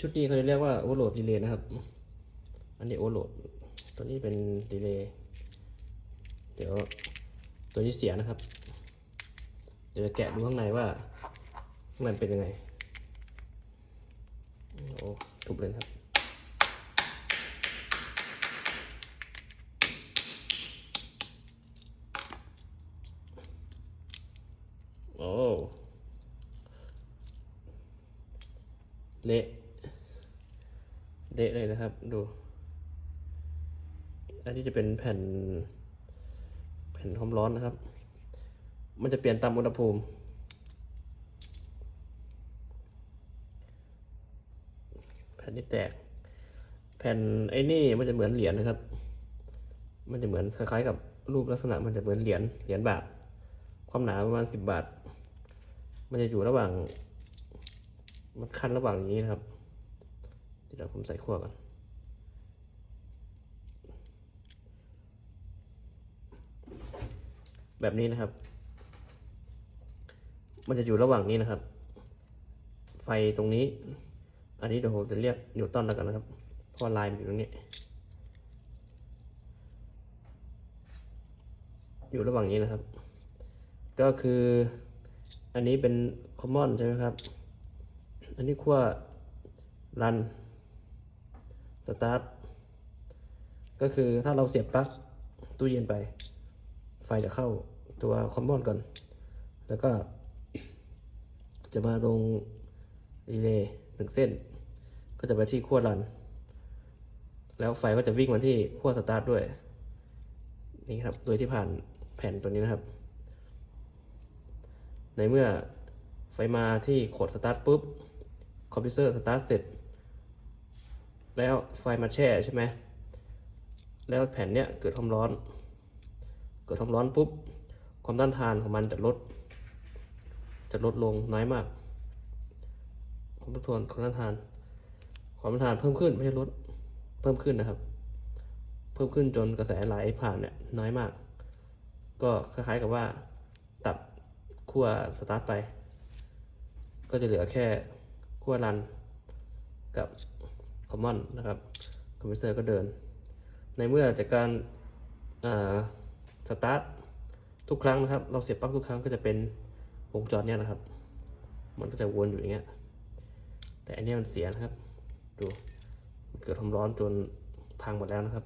ชุดนี้เขาจะเรียกว่าโอเวอร์โหลดรีเลย์นะครับ อันนี้โอโหลด ตัวนี้เป็นรีเลย์ เดี๋ยวตัวนี้เสียนะครับ เดี๋ยวจะแกะดูข้างในว่ามันเป็นยังไง โอ้ทุบเลยครับโอ้เละ เละเลยนะครับ ดูอันนี้จะเป็นแผ่น แผ่นความร้อนนะครับ มันจะเปลี่ยนตามอุณหภูมิแผ่นนี้แตก แผ่นไอ้นี่มันจะเหมือนเหรียญนะครับ มันจะเหมือนคล้ายๆกับรูปลักษณะมันจะเหมือนเหรียญเหรียญบาท ความหนาประมาณสิบบาท มันจะอยู่ระหว่าง มันขั้นระหว่างนี้นะครับ เดี๋ยวผมใส่ขั้วก่อนแบบนี้นะครับ มันจะอยู่ระหว่างนี้นะครับ ไฟตรงนี้ อันนี้เดี๋ยวผมจะเรียกนิวตันแล้วกันนะครับ เพราะลายมันอยู่ตรงนี้ อยู่ระหว่างนี้นะครับ ก็คือ อันนี้เป็น common ใช่ไหมครับ อันนี้ขั้วลัน run start ก็คือถ้าเราเสียบปลั๊กตู้เย็นไป ไฟจะเข้าตัว common ก่อน แล้วก็จะมาตรงรีเลย์หนึ่งเส้น ก็จะไปที่ขั้วรัน แล้วไฟก็จะวิ่งมาที่ขั้วสตาร์ทด้วย นี่ครับ โดยที่ผ่านแผ่นตัวนี้นะครับ ในเมื่อไฟมาที่โคดสตาร์ทปุ๊บ คอมพิวเตอร์สตาร์ทเสร็จ แล้วไฟมาแช่ใช่ไหมแล้วแผ่นเนี้ยเกิดความร้อน เกิดความร้อนปุ๊บความต้านทานของมันจะลด จะลดลงน้อยมาก ความทนความต้านทาน ความต้านทานเพิ่มขึ้นไม่ใช่ลดเพิ่มขึ้นนะครับ เพิ่มขึ้นจนกระแสไหลผ่านเนี่ยน้อยมาก ก็คล้ายๆกับว่าตัดขั้วสตาร์ทไป ก็จะเหลือแค่ขั้วรันกับ คอมมอนนะครับคอมเพรสเซอร์ก็เดิน ในเมื่อจากการสตาร์ททุกครั้งนะครับ เราเสียบปลั๊กทุกครั้งก็จะเป็นวงจรเนี่ยนะครับ มันก็จะวนอยู่อย่างเงี้ย แต่อันนี้มันเสียนะครับ ดู มันเกิดความร้อนจนพังหมดแล้วนะครับ